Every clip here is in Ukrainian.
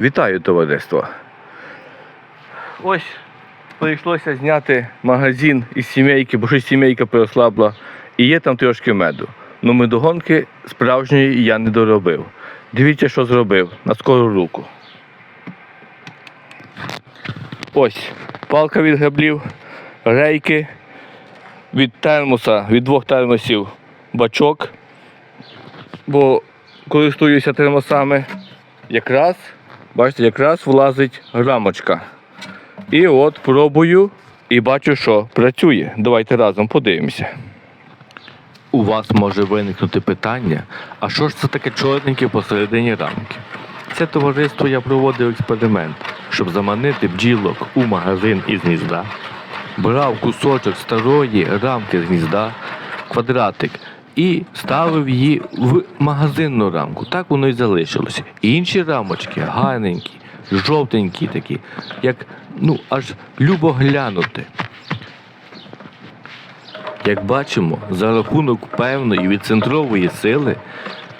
Вітаю товариство. Ось прийшлося зняти магазин із сімейки, бо щось сімейка переслабла, і є там трошки меду. Ну медогонки справжньої я не доробив. Дивіться, що зробив на скору руку. Ось палка від граблів, рейки від термоса, від двох термосів бачок, бо користуюся термосами. Якраз, бачите, якраз влазить рамочка. І от пробую і бачу, що працює. Давайте разом подивимося. У вас може виникнути питання, а що ж це таке чорненьке посередині рамки? Це товариство я проводив експеримент, щоб заманити бджілок у магазин із гнізда. Брав кусочок старої рамки з гнізда, квадратик, і ставив її в магазинну рамку. Так воно і залишилося. Інші рамочки гарненькі, жовтенькі такі, як ну аж любо глянути. Як бачимо, за рахунок певної відцентрової сили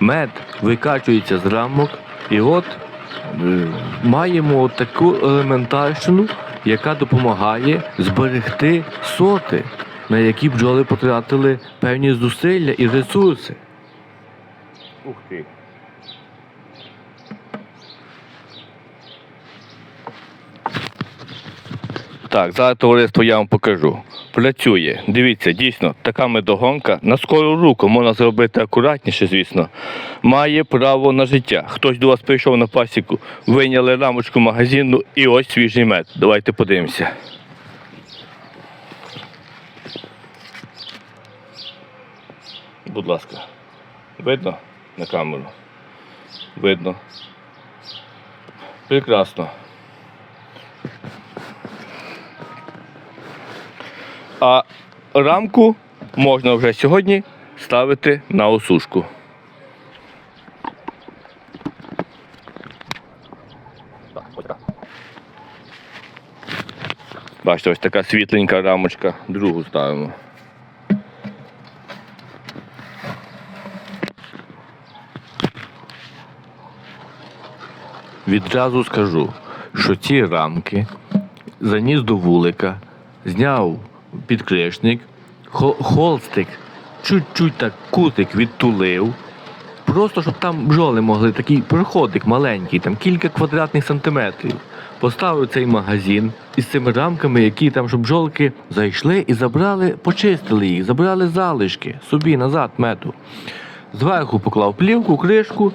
мед викачується з рамок, і от е, маємо таку елементарщину, яка допомагає зберегти соти, на які бджоли потратили певні зусилля і ресурси. Ух ти. Так, зараз товариство я вам покажу. Працює. Дивіться, дійсно, така медогонка на скору руку можна зробити акуратніше, звісно. Має право на життя. Хтось до вас прийшов на пасіку, вийняли рамочку магазину і ось свіжий мед. Давайте подивимося. Будь ласка. Видно на камеру? Видно. Прекрасно. А рамку можна вже сьогодні ставити на осушку. Бачите, ось така світленька рамочка, другу ставимо. Відразу скажу, що ці рамки заніс до вулика, зняв підкришник, хо- холстик, чуть-чуть так кутик відтулив. Просто щоб там бджоли могли такий проходик маленький, там кілька квадратних сантиметрів. Поставив цей магазин із цими рамками, які там, щоб бджолки зайшли і забрали, почистили їх, забрали залишки собі назад меду. Зверху поклав плівку, кришку,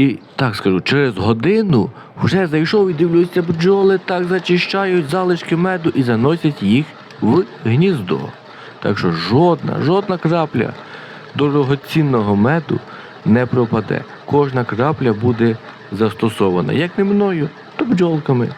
і так скажу, через годину вже зайшов і дивлюся, бджоли так зачищають залишки меду і заносять їх в гніздо. Так що жодна, жодна крапля дорогоцінного меду не пропаде. Кожна крапля буде застосована. Як не мною, то бджолками.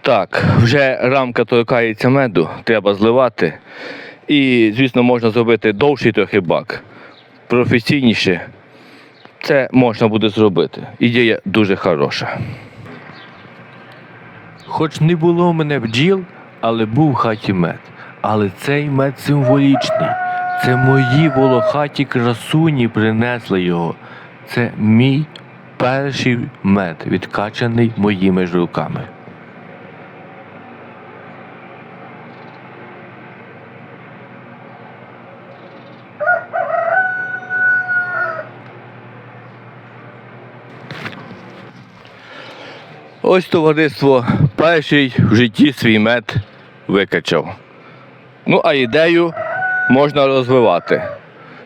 Так, вже рамка торкається меду, треба зливати. І, звісно, можна зробити довший трохи бак. Професійніше це можна буде зробити. Ідея дуже хороша. Хоч не було в мене бджіл, але був в хаті мед. Але цей мед символічний. Це мої волохаті красуні принесли його. Це мій перший мед, відкачаний моїми ж руками. Ось товариство перший в житті свій мед викачав. Ну, а ідею можна розвивати.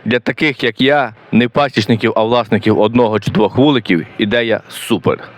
Для таких, як я, не пасічників, а власників одного чи двох вуликів, ідея супер.